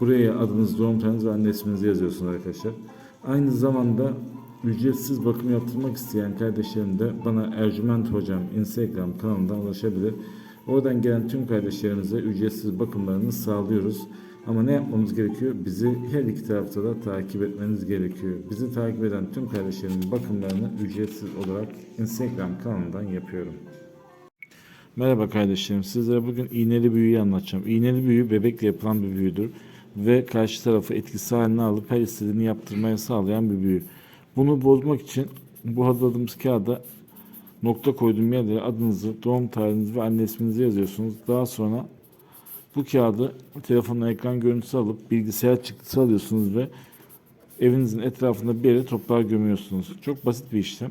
buraya adınız, doğum tarihiniz ve anne isminizi yazıyorsunuz arkadaşlar. Aynı zamanda ücretsiz bakım yaptırmak isteyen kardeşlerim de bana Ercüment Hocam Instagram kanalından ulaşabilir. Oradan gelen tüm kardeşlerimize ücretsiz bakımlarını sağlıyoruz. Ama ne yapmamız gerekiyor? Bizi her iki tarafta da takip etmeniz gerekiyor. Bizi takip eden tüm kardeşlerimin bakımlarını ücretsiz olarak Instagram kanalından yapıyorum. Merhaba kardeşlerim. Sizlere bugün iğneli büyüyü anlatacağım. İğneli büyü bebekle yapılan bir büyüdür ve karşı tarafı etkisi haline alıp her istediğini yaptırmaya sağlayan bir büyü. Bunu bozmak için bu hazırladığımız kağıda nokta koyduğum yerlere adınızı, doğum tarihinizi ve anne isminizi yazıyorsunuz. Daha sonra bu kağıdı telefonla ekran görüntüsü alıp bilgisayar çıktısı alıyorsunuz ve evinizin etrafında bir yere toprağa gömüyorsunuz. Çok basit bir işlem.